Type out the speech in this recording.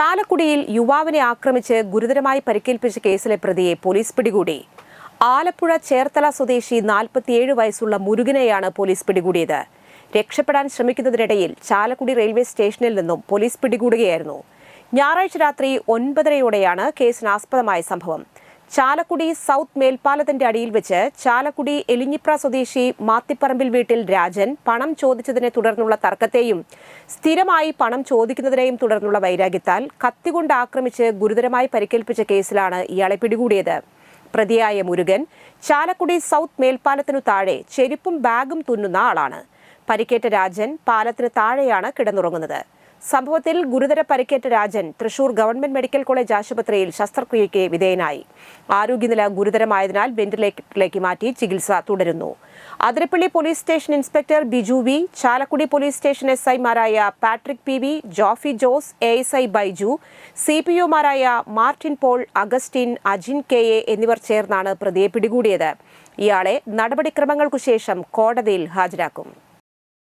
ചാലക്കുടിയിൽ യുവാവിനെ ആക്രമിച്ച് ഗുരുതരമായി പരിക്കേൽപ്പിച്ച കേസിലെ പ്രതിയെ പോലീസ് പിടികൂടി. ആലപ്പുഴ ചേർത്തല സ്വദേശി നാൽപ്പത്തിയേഴ് വയസ്സുള്ള മുരുകനെയാണ് പോലീസ് പിടികൂടിയത്. രക്ഷപ്പെടാൻ ശ്രമിക്കുന്നതിനിടയിൽ ചാലക്കുടി റെയിൽവേ സ്റ്റേഷനിൽ നിന്നും പോലീസ് പിടികൂടുകയായിരുന്നു. ഞായറാഴ്ച രാത്രി ഒൻപതരയോടെയാണ് കേസിനാസ്പദമായ സംഭവം. ചാലക്കുടി സൗത്ത് മേൽപ്പാലത്തിന്റെ അടിയിൽ വെച്ച് ചാലക്കുടി എലിഞ്ഞിപ്ര സ്വദേശി മാത്തിപ്പറമ്പിൽ വീട്ടിൽ രാജൻ പണം ചോദിച്ചതിനെ തുടർന്നുള്ള തർക്കത്തെയും സ്ഥിരമായി പണം ചോദിക്കുന്നതിനെയും തുടർന്നുള്ള വൈരാഗ്യത്താൽ കത്തികൊണ്ട് ആക്രമിച്ച് ഗുരുതരമായി പരിക്കേൽപ്പിച്ച കേസിലാണ് ഇയാളെ പിടികൂടിയത്. പ്രതിയായ മുരുകൻ ചാലക്കുടി സൗത്ത് മേൽപ്പാലത്തിനു താഴെ ചെരുപ്പും ബാഗും തുന്നുന്ന ആളാണ്. പരിക്കേറ്റ രാജൻ പാലത്തിന് താഴെയാണ് കിടന്നുറങ്ങുന്നത്. സംഭവത്തിൽ ഗുരുതര പരിക്കേറ്റ Rajan Thrissur government medical college ആശുപത്രിയിൽ ശസ്ത്രക്രിയയ്ക്ക് വിധേയനായി. ആരോഗ്യനില ഗുരുതരമായതിനാൽ വെന്റിലേറ്ററിലേക്ക് മാറ്റി ചികിത്സ തുടരുന്നു. Athirappilly police station inspector Biju V Chalakudy police station S ഐമാരായ Patrick P V Jofi Jose A S I Baiju C P ഒമാരായ Martin Paul Augustine Ajin K A എന്നിവർ ചേർന്നാണ് പ്രതിയെ പിടികൂടിയത്. ഇയാളെ നടപടിക്രമങ്ങൾക്കു ശേഷം കോടതിയിൽ ഹാജരാക്കും.